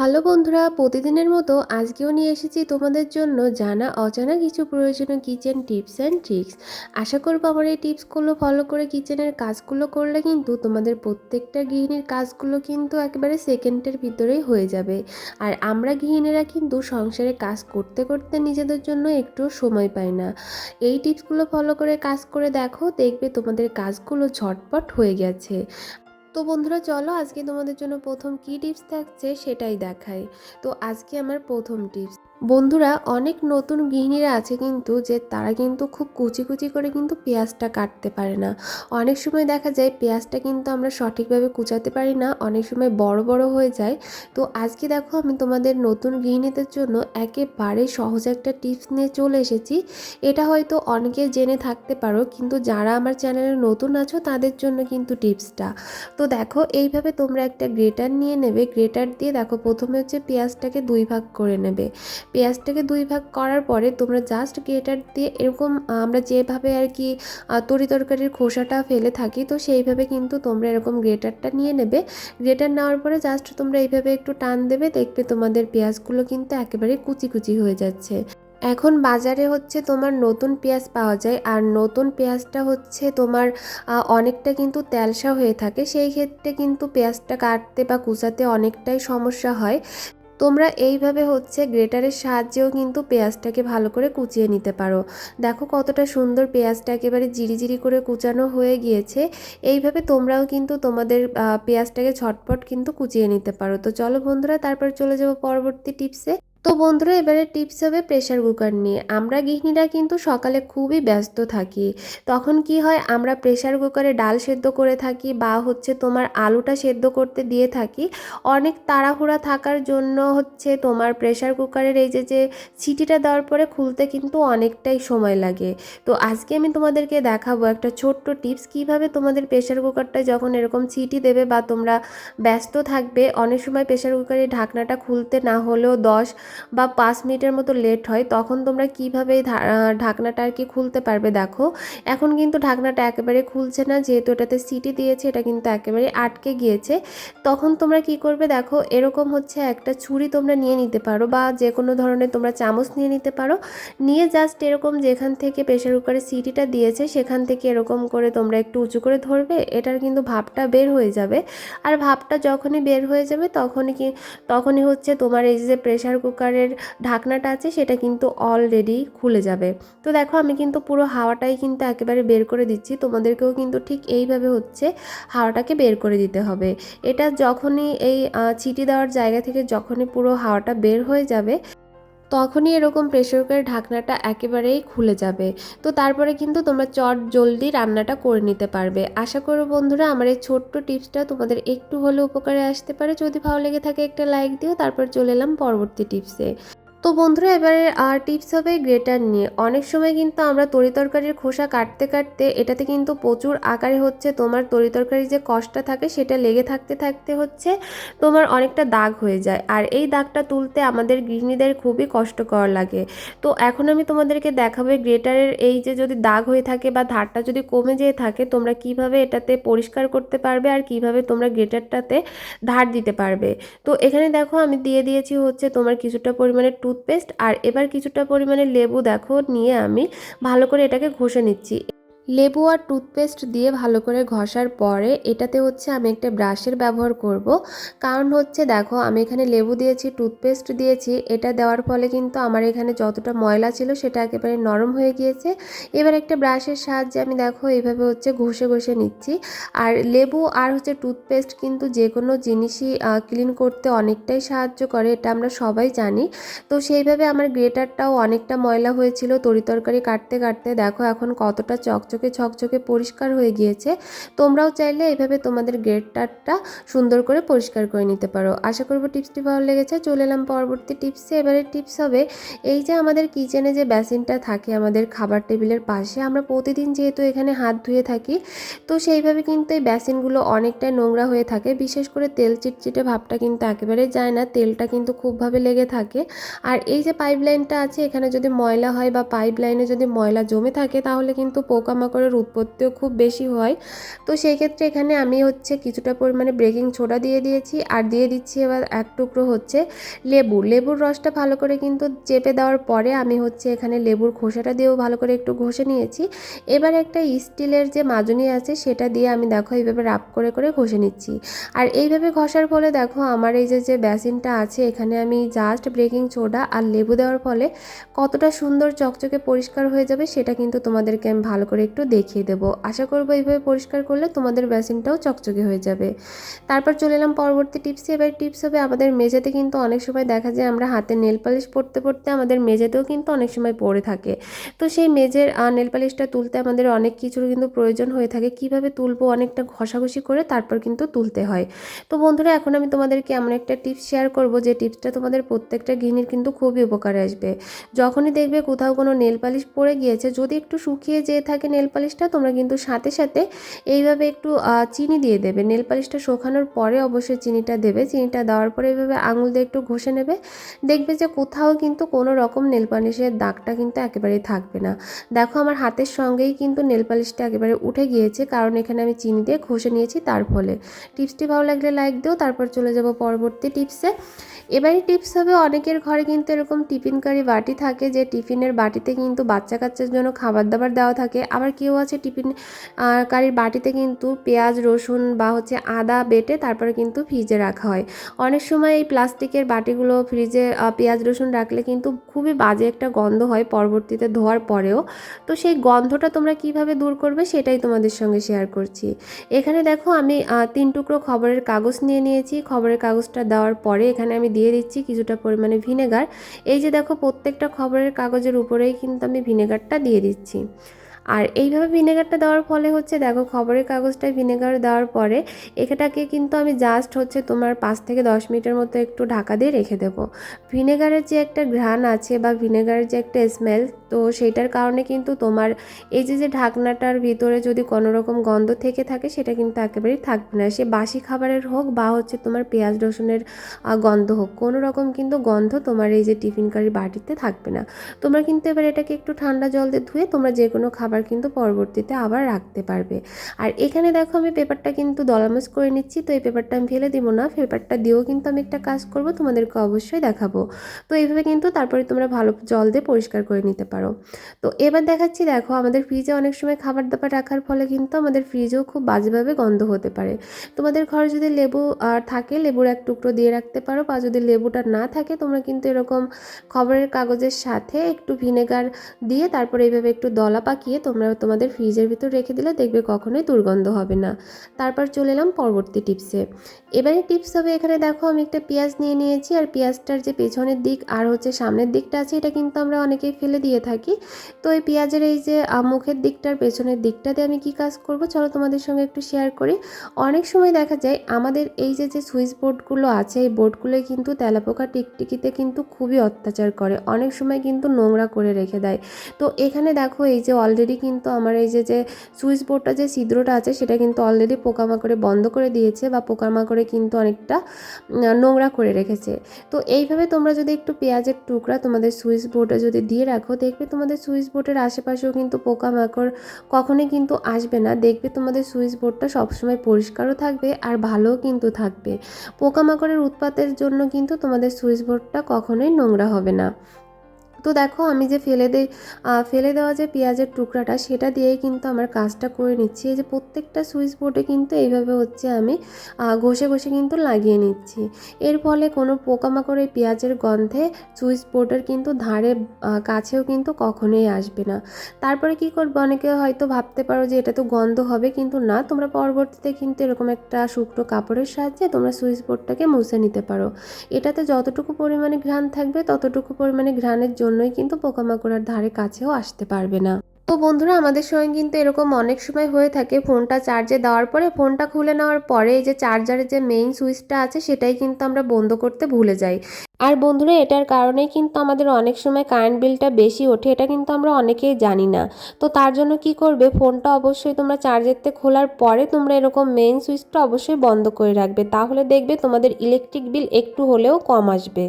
Hello বন্ধুরা, প্রতিদিনের মতো আজকেও নিয়ে এসেছি তোমাদের জন্য জানা অজানা কিছু প্রয়োজনীয় কিচেন টিপস অ্যান্ড ট্রিক্স আশা করব আমার এই টিপসগুলো ফলো করে কিচেনের কাজগুলো করলে কিন্তু তোমাদের প্রত্যেকটা গৃহিণীর কাজগুলো কিন্তু একেবারে সেকেন্ডের ভিতরেই হয়ে যাবে। আর আমরা গৃহিণীরা কিন্তু সংসারে কাজ করতে করতে নিজেদের জন্য একটু সময় পাই না। এই টিপসগুলো ফলো করে কাজ করে দেখো, দেখবে তোমাদের কাজগুলো ঝটপট হয়ে গেছে। তো বন্ধুরা, চলো আজকে তোমাদের জন্য প্রথম কী টিপস থাকছে সেটাই দেখাই। তো আজকে আমার প্রথম টিপস বন্ধুরা, অনেক নতুন গৃহিণীরা আছে কিন্তু যে তারা কিন্তু খুব কুচি কুচি করে কিন্তু পেঁয়াজটা কাটতে পারে না। অনেক সময় দেখা যায় পেঁয়াজটা কিন্তু আমরা সঠিকভাবে কুচাতে পারি না, অনেক সময় বড় বড় হয়ে যায়। তো আজকে দেখো আমি তোমাদের নতুন গৃহিণীদের জন্য একেবারে সহজ একটা টিপস নিয়ে চলে এসেছি। এটা হয়তো অনেকে জেনে থাকতে পারো, কিন্তু যারা আমার চ্যানেলে নতুন আছো তাদের জন্য কিন্তু টিপসটা। তো দেখো, এইভাবে তোমরা একটা গ্রেটার নিয়ে নেবে। গ্রেটার দিয়ে দেখো, প্রথমে হচ্ছে পেঁয়াজটাকে দুই ভাগ করে নেবে। পেঁয়াজটাকে দুই ভাগ করার পরে তোমরা জাস্ট গ্রেটার দিয়ে এরকম আমরা যেভাবে আর কি তরি তরকারির খোসাটা ফেলে থাকি, তো সেইভাবে কিন্তু তোমরা এরকম গ্রেটারটা নিয়ে নেবে। গ্রেটার নেওয়ার পরে জাস্ট তোমরা এইভাবে একটু টান দেবে, দেখবে তোমাদের পেঁয়াজগুলো কিন্তু একেবারে কুচি কুচি হয়ে যাচ্ছে। এখন বাজারে হচ্ছে তোমার নতুন পেঁয়াজ পাওয়া যায়, আর নতুন পেঁয়াজটা হচ্ছে তোমার অনেকটা কিন্তু তেলসা হয়ে থাকে, সেই ক্ষেত্রে কিন্তু পেঁয়াজটা কাটতে বা কুচাতে অনেকটাই সমস্যা হয়। তোমরা এইভাবে হচ্ছে গ্রেটারের সাহায্যেও কিন্তু পেঁয়াজটাকে ভালো করে কুচিয়ে নিতে পারো। দেখো কতটা সুন্দর পেঁয়াজটা একেবারে জিরি জিরি করে কুচানো হয়ে গিয়েছে। এইভাবে তোমরাও কিন্তু তোমাদের পেঁয়াজটাকে ঝটপট কিন্তু কুচিয়ে নিতে পারো। তো চলো বন্ধুরা, তারপর চলে যাব পরবর্তী টিপসে। তো বন্ধুরা, এবারে টিপস হবে প্রেশার কুকার নিয়ে। আমরা গৃহিণীরা কিন্তু সকালে খুবই ব্যস্ত থাকি। তখন কি হয়, আমরা প্রেশার কুকারে ডাল সেদ্ধ করে থাকি বা হচ্ছে তোমার আলুটা সেদ্ধ করতে দিয়ে থাকি। অনেক তাড়াহুড়া থাকার জন্য হচ্ছে তোমার প্রেশার কুকারের এই যে যে সিটিটা দেওয়ার পরে খুলতে কিন্তু অনেকটাই সময় লাগে। তো আজকে আমি তোমাদেরকে দেখাবো একটা ছোট্ট টিপস কীভাবে তোমাদের প্রেশার কুকারটা যখন এরকম সিটি দেবে বা তোমরা ব্যস্ত থাকবে, অনেক সময় প্রেশার কুকারের ঢাকনাটা খুলতে না হলেও দশ বা পাঁচ মিনিটের মতো লেট হয়, তখন তোমরা কীভাবে ঢাকনাটা আর কি খুলতে পারবে দেখো। এখন কিন্তু ঢাকনাটা একেবারে খুলছে না, যেহেতু এটাতে সিটি দিয়েছে, এটা কিন্তু একেবারে আটকে গিয়েছে। তখন তোমরা কি করবে দেখো, এরকম হচ্ছে একটা ছুরি তোমরা নিয়ে নিতে পারো বা যে কোনো ধরনের তোমরা চামচ নিয়ে নিতে পারো। নিয়ে জাস্ট এরকম যেখান থেকে প্রেশার কুকারে সিটিটা দিয়েছে, সেখান থেকে এরকম করে তোমরা একটু উঁচু করে ধরবে, এটার কিন্তু ভাবটা বের হয়ে যাবে। আর ভাবটা যখনই বের হয়ে যাবে, তখনই কি, তখনই হচ্ছে তোমার এই যে প্রেশার কুকার কুকারের ঢাকনাটা আছে, সেটা কিন্তু অলরেডি খুলে যাবে। তো দেখো, আমি কিন্তু পুরো হাওয়াটাই কিন্তু একেবারে বের করে দিচ্ছি। তোমাদেরকেও কিন্তু ঠিক এইভাবে হচ্ছে হাওয়াটাকে বের করে দিতে হবে। এটা যখনই এই চিটি দেওয়ার জায়গা থেকে যখনই পুরো হাওয়াটা বের হয়ে যাবে তখনই এরকম প্রেশার কুকারের ঢাকনাটা একেবারেই খুলে যাবে। তো তারপরে কিন্তু তোমরা চট জলদি রান্নাটা করে নিতে পারবে। আশা করো বন্ধুরা, আমার এই ছোট্ট টিপসটা তোমাদের একটু হলেও উপকারে আসতে পারে। যদি ভালো লেগে থাকে একটা লাইক দিও, তারপর চলে এলাম পরবর্তী টিপসে। তো বন্ধুরা, এবারে আর টিপস হবে গ্রেটার নিয়ে। অনেক সময় কিন্তু আমরা তরি তরকারির খোসা কাটতে কাটতে এটাতে কিন্তু প্রচুর আকারে হচ্ছে তোমার তরি তরকারির যে কষ্টটা থাকে সেটা লেগে থাকতে থাকতে হচ্ছে তোমার অনেকটা দাগ হয়ে যায়। আর এই দাগটা তুলতে আমাদের গৃহিণীদের খুবই কষ্টকর লাগে। তো এখন আমি তোমাদেরকে দেখাবো গ্রেটারের এই যে যদি দাগ হয়ে থাকে বা ধারটা যদি কমে যেয়ে থাকে, তোমরা কীভাবে এটাতে পরিষ্কার করতে পারবে আর কীভাবে তোমরা গ্রেটারটাতে ধার দিতে পারবে। তো এখানে দেখো আমি দিয়ে দিয়েছি হচ্ছে তোমার কিছুটা পরিমাণে টুথপেস্ট আর এবার কিছুটা পরিমাণে লেবু দেখো নিয়ে আমি ভালো করে এটাকে ঘষে নিচ্ছি। লেবু আর টুথপেস্ট দিয়ে ভালো করে ঘষার পরে এটাতে হচ্ছে আমি একটা ব্রাশের ব্যবহার করব। কারণ হচ্ছে দেখো, আমি এখানে লেবু দিয়েছি, টুথপেস্ট দিয়েছি, এটা দেওয়ার ফলে কিন্তু আমার এখানে যতটা ময়লা ছিল সেটা একেবারে নরম হয়ে গিয়েছে। এবার একটা ব্রাশের সাহায্যে আমি দেখো, এইভাবে হচ্ছে ঘষে ঘষে নিচ্ছি। আর লেবু আর হচ্ছে টুথপেস্ট কিন্তু যে কোনো জিনিসই ক্লিন করতে অনেকটাই সাহায্য করে, এটা আমরা সবাই জানি। তো সেইভাবে আমার গ্রেটারটাও অনেকটা ময়লা হয়েছিল তরিতরকারি কাটতে কাটতে দেখো এখন কতটা চকচক ঝকঝকে পরিষ্কার হয়ে গিয়েছে। তোমরাও চাইলে এইভাবে তোমাদের গেটটারটা সুন্দর করে পরিষ্কার করে নিতে পারো। আশা করব টিপসটি ভালো লেগেছে। চলে এলাম পরবর্তী টিপসে। এবারে টিপস হবে, এই যে আমাদের কিচেনে যে বেসিনটা থাকে আমাদের খাবার টেবিলের পাশে, আমরা প্রতিদিন যেহেতু এখানে হাত ধুয়ে থাকি, তো সেইভাবে কিন্তু এই বেসিনগুলো অনেকটাই নোংরা হয়ে থাকে। বিশেষ করে তেল চিটচিটে ভাবটা কিন্তু একেবারে যায় না, তেলটা কিন্তু খুবভাবে লেগে থাকে। আর এই যে পাইপ লাইনটা আছে, এখানে যদি ময়লা হয় বা পাইপ লাইনে যদি ময়লা জমে থাকে, তাহলে কিন্তু পোকা পোকামাকড়ের উৎপত্তিও খুব বেশি হয়। তো সেই ক্ষেত্রে এখানে আমি হচ্ছে কিছুটা পরিমাণে বেকিং সোডা দিয়ে দিয়েছি আর দিয়ে দিচ্ছি এবার এক টুকরো হচ্ছে লেবু। লেবুর রসটা ভালো করে কিন্তু চেপে দেওয়ার পরে আমি হচ্ছে এখানে লেবুর খোসাটা দিয়েও ভালো করে একটু ঘষে নিয়েছি। এবার একটা স্টিলের যে মাজনি আছে সেটা দিয়ে আমি দেখো এইভাবে রাপ করে করে ঘষে নিচ্ছি। আর এইভাবে ঘষার ফলে দেখো আমার এই যে যে বেসিনটা আছে এখানে আমি জাস্ট বেকিং সোডা আর লেবু দেওয়ার ফলে কতটা সুন্দর চকচকে পরিষ্কার হয়ে যাবে সেটা কিন্তু তোমাদেরকে আমি ভালো করে একটু দেখিয়ে দেবো। আশা করব এইভাবে পরিষ্কার করলে তোমাদের বেসিনটাও চকচকে হয়ে যাবে। তারপর চলে এলাম পরবর্তী টিপসে এবার টিপস হবে আমাদের মেঝেতে কিন্তু অনেক সময় দেখা যায় আমরা হাতে নেল পালিশ পরতে পরতে আমাদের মেঝেতেও কিন্তু অনেক সময় পড়ে থাকে। তো সেই মেঝের নেল পালিশটা তুলতে আমাদের অনেক কিছুর কিন্তু প্রয়োজন হয়ে থাকে। কীভাবে তুলবো, অনেকটা ঘষাঘষি করে তারপর কিন্তু তুলতে হয়। তো বন্ধুরা, এখন আমি তোমাদেরকে এমন একটা টিপস শেয়ার করব যে টিপসটা তোমাদের প্রত্যেকটা গৃহিণীর কিন্তু খুবই উপকারে আসবে। যখনই দেখবে কোথাও কোনো নেল পালিশ পড়ে গিয়েছে, যদি একটু শুকিয়ে যেয়ে থাকে নেল পালিশটা তোমরা কিন্তু সাথে সাথে এইভাবে একটু চিনি দিয়ে দেবে। নেল পালিশটা শুকানোর পরে অবশ্যই চিনিটা দেবে। চিনিটা দেওয়ার পরে এইভাবে আঙুল দিয়ে একটু ঘষে নেবে। দেখবে যে কোথাও কিন্তু কোনো রকম নেল পালিশের দাগটা কিন্তু একেবারেই থাকবে না। দেখো আমার হাতের সঙ্গেই কিন্তু নেল পালিশটা একেবারে উঠে গিয়েছে, কারণ এখানে আমি চিনি দিয়ে ঘষে নিয়েছি তার ফলে। টিপসটি ভালো লাগলে লাইক দিও, তারপর চলে যাব পরবর্তী টিপসে। এবারে টিপস হবে, অনেকের ঘরে কিন্তু এরকম টিফিনকারী বাটি থাকে, যে টিফিনের বাটিতে কিন্তু বাচ্চা কাচ্চার জন্য খাবার দাবার দেওয়া থাকে। আবার কেউ আছে টিফিন কারির বাটিতে কিন্তু পেঁয়াজ, রসুন বা হচ্ছে আদা বেটে তারপরে কিন্তু ফ্রিজে রাখা হয়। অনেক সময় এই প্লাস্টিকের বাটিগুলো ফ্রিজে পেঁয়াজ, রসুন রাখলে কিন্তু খুবই বাজে একটা গন্ধ হয় পরবর্তীতে ধোয়ার পরেও। তো সেই গন্ধটা তোমরা কীভাবে দূর করবে সেটাই তোমাদের সঙ্গে শেয়ার করছি। এখানে দেখো আমি তিন টুকরো খবরের কাগজ নিয়ে নিয়েছি। খবরের কাগজটা দেওয়ার পরে এখানে আমি দিয়ে দিচ্ছি কিছুটা পরিমাণে ভিনেগার। এই যে দেখো প্রত্যেকটা খবরের কাগজের উপরেই কিন্তু আমি ভিনেগারটা দিয়ে দিচ্ছি। আর এইভাবে ভিনেগারটা দেওয়ার ফলে হচ্ছে, দেখো খবরের কাগজটায় ভিনেগার দেওয়ার পরে এটাকে কিন্তু আমি জাস্ট হচ্ছে তোমার পাঁচ থেকে দশ মিনিটের মতো একটু ঢাকা দিয়ে রেখে দেবো। ভিনেগারের যে একটা ঘ্রাণ আছে বা ভিনেগারের যে একটা স্মেল তো সেইটার কারণে কিন্তু তোমার এই যে যে ঢাকনাটার ভিতরে যদি কোনো রকম গন্ধ থেকে থাকে, সেটা কিন্তু একেবারেই থাকবে না। সে বাসি খাবারের হোক বা হচ্ছে তোমার পেঁয়াজ রসুনের গন্ধ হোক, কোনো রকম কিন্তু গন্ধ তোমার এই যে টিফিন কারি বাটিতে থাকবে না। তোমরা কিন্তু এবার এটাকে একটু ঠান্ডা জল দিয়ে ধুয়ে তোমরা যে কোনো খাবার কিন্তু পরবর্তীতে আবার রাখতে পারবে। আর এখানে দেখো আমি পেপারটা কিন্তু দলামাস করে নিচ্ছি, তো এই পেপারটা আমি ফেলে দিব না। পেপারটা দিয়েও কিন্তু আমি একটা কাজ করব, তোমাদেরকে অবশ্যই দেখাবো। তো এইভাবে কিন্তু তারপরে তোমরা ভালো জল দিয়ে পরিষ্কার করে নিতে পারো। তো এবার দেখাচ্ছি, দেখো আমাদের ফ্রিজে অনেক সময় খাবার দাবার রাখার ফলে কিন্তু আমাদের ফ্রিজেও খুব বাজেভাবে গন্ধ হতে পারে। তোমাদের ঘরে যদি লেবু আর থাকে, লেবুর এক টুকরো দিয়ে রাখতে পারো বা যদি লেবুটা না থাকে, তোমরা কিন্তু এরকম খবরের কাগজের সাথে একটু ভিনেগার দিয়ে তারপরে এইভাবে একটু দলা পাকিয়ে তোমরা তোমাদের ফ্রিজের ভিতর রেখে দিলে দেখবে কখনোই দুর্গন্ধ হবে না। তারপর চলে এলাম পরবর্তী টিপসে। এবারে টিপস হবে এখানে দেখো, আমি একটা পেঁয়াজ নিয়ে নিয়েছি। আর পেঁয়াজটার যে পেছনের দিক আর হচ্ছে সামনের দিকটা আছে, এটা কিন্তু আমরা অনেকেই ফেলে দিয়ে থাকি। তো এই পেঁয়াজের এই যে মুখের দিকটার পেছনের দিকটাতে আমি কি কাজ করব, চলো তোমাদের সঙ্গে একটু শেয়ার করি। অনেক সময় দেখা যায়, আমাদের এই যে যে সুইচ বোর্ডগুলো আছে, এই বোর্ডগুলো কিন্তু তেলাপোকা টিকটিকিতে কিন্তু খুবই অত্যাচার করে। অনেক সময় কিন্তু নোংরা করে রেখে দেয়। তো এখানে দেখো, এই যে অলরেডি কিন্তু আমার এই যে যে সুইচ বোর্ডটা যে ছিদ্রটা আছে, সেটা কিন্তু অলরেডি পোকামাকড়ে বন্ধ করে দিয়েছে বা পোকামাকড়ে কিন্তু অনেকটা নোংরা করে রেখেছে। তো এইভাবে তোমরা যদি একটু পেঁয়াজের টুকরা তোমাদের সুইচ বোর্ডে যদি দিয়ে রাখো, দেখবে তোমাদের সুইচ বোর্ডের আশেপাশেও কিন্তু পোকামাকড় কখনোই কিন্তু আসবে না। দেখবে তোমাদের সুইচ বোর্ডটা সবসময় পরিষ্কারও থাকবে আর ভালোও কিন্তু থাকবে। পোকামাকড়ের উৎপাতের জন্য কিন্তু তোমাদের সুইচ বোর্ডটা কখনোই নোংরা হবে না। তো দেখো আমি যে ফেলে দে ফেলে দেওয়া যে পেঁয়াজের টুকরাটা সেটা দিয়েই কিন্তু আমার কাজটা করে নিচ্ছি। এই যে প্রত্যেকটা সুইচ বোর্ডে কিন্তু এইভাবে হচ্ছে আমি ঘষে ঘষে কিন্তু লাগিয়ে নিচ্ছি। এর ফলে কোনো পোকামাকড় এই পেঁয়াজের গন্ধে সুইচ বোর্ডের কিন্তু ধারে কাছেও কিন্তু কখনোই আসবে না। তারপরে কি করবে? অনেকে হয়তো ভাবতে পারো যে এটা তো গন্ধ হবে, কিন্তু না, তোমরা পরবর্তীতে কিন্তু এরকম একটা শুকনো কাপড়ের সাহায্যে তোমরা সুইচ বোর্ডটাকে মুছে নিতে পারো। এটাতে যতটুকু পরিমাণে ঘ্রাণ থাকবে, ততটুকু পরিমাণে ঘ্রাণের জন্যই কিন্তু পোকামাকড় আর ধারে কাছেও আসতে পারবে না। তো বন্ধুরা, আমাদের সঙ্গে কিন্তু এরকম অনেক সময় হয়ে থাকে ফোনটা চার্জে দেওয়ার পরে, ফোনটা খুলে নেওয়ার পরে এই যে চার্জারের যে মেইন সুইচটা আছে, সেটাই কিন্তু আমরা বন্ধ করতে ভুলে যাই। আর বন্ধুরা, এটার কারণেই কিন্তু আমাদের অনেক সময় কারেন্ট বিলটা বেশি ওঠে, এটা কিন্তু আমরা অনেকেই জানি না। তো তার জন্য কি করবে, ফোনটা অবশ্যই তোমরা চার্জেরতে খোলার পরে তোমরা এরকম মেইন সুইচটা অবশ্যই বন্ধ করে রাখবে। তাহলে দেখবে তোমাদের ইলেকট্রিক বিল একটু হলেও কম আসবে।